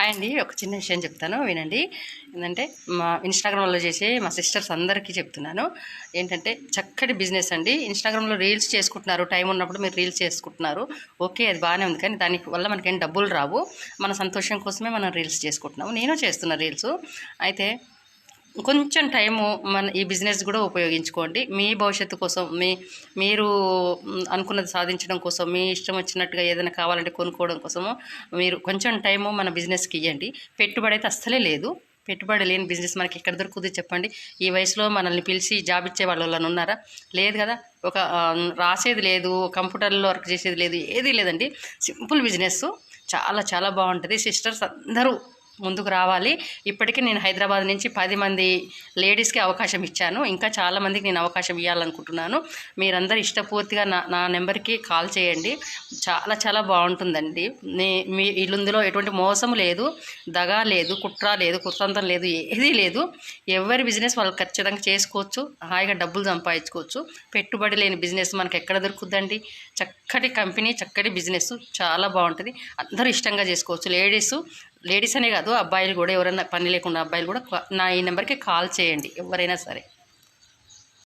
Hi అండి. ఒక చిన్న విషయం చెప్తాను వినండి. ఏంటంటే మా ఇన్స్టాగ్రామ్లో చేసే మా సిస్టర్స్ అందరికీ చెప్తున్నాను. ఏంటంటే చక్కటి బిజినెస్ అండి. ఇన్స్టాగ్రామ్లో రీల్స్ చేసుకుంటున్నారు. టైం ఉన్నప్పుడు మీరు రీల్స్ చేసుకుంటున్నారు. ఓకే అది బాగానే ఉంది. కానీ దాని వల్ల మనకేం డబ్బులు రావు. మన సంతోషం కోసమే మనం రీల్స్ చేసుకుంటున్నాము. నేను చేస్తున్నా రీల్స్ అయితే కొంచెం టైము మన ఈ బిజినెస్ కూడా ఉపయోగించుకోండి. మీ భవిష్యత్తు కోసం మీ మీరు అనుకున్నది సాధించడం కోసం మీ ఇష్టం వచ్చినట్టుగా ఏదైనా కావాలంటే కొనుక్కోవడం కోసము మీరు కొంచెం టైము మన బిజినెస్కి ఇవ్వండి పెట్టుబడి అయితే అస్సలే లేదు. పెట్టుబడి లేని బిజినెస్ మనకి ఎక్కడ దొరుకుతుంది చెప్పండి. ఈ వయసులో మనల్ని పిలిచి జాబ్ ఇచ్చే వాళ్ళు ఉన్నారా? లేదు కదా. ఒక రాసేది లేదు కంప్యూటర్లో వర్క్ చేసేది లేదు ఏది లేదండి. సింపుల్ బిజినెస్ చాలా చాలా బాగుంటుంది. సిస్టర్స్ అందరూ ముందుకు రావాలి. ఇప్పటికీ నేను హైదరాబాద్ నుంచి పది మంది లేడీస్కి అవకాశం ఇచ్చాను. ఇంకా చాలా మందికి నేను అవకాశం ఇవ్వాలనుకుంటున్నాను మీరందరూ ఇష్టపూర్తిగా నా నా నెంబర్కి కాల్ చేయండి. చాలా చాలా బాగుంటుందండి. నే మీ ఇల్లుందులో ఎటువంటి మోసం లేదు దగా లేదు కుట్ర లేదు కుతంత్రం లేదు ఏదీ లేదు. ఎవరి బిజినెస్ వాళ్ళు ఖచ్చితంగా చేసుకోవచ్చు. హాయిగా డబ్బులు సంపాదించుకోవచ్చు. పెట్టుబడి లేని బిజినెస్ మనకి ఎక్కడ దొరుకుతుందండి? చక్కటి కంపెనీ చక్కటి బిజినెస్. చాలా బాగుంటుంది. అందరూ ఇష్టంగా చేసుకోవచ్చు. లేడీస్ లేడీస్ అనే కాదు అబ్బాయిలు కూడా ఎవరైనా పని లేకుండా అబ్బాయిలు కూడా నా ఈ నెంబర్కి కాల్ చేయండి ఎవరైనా సరే.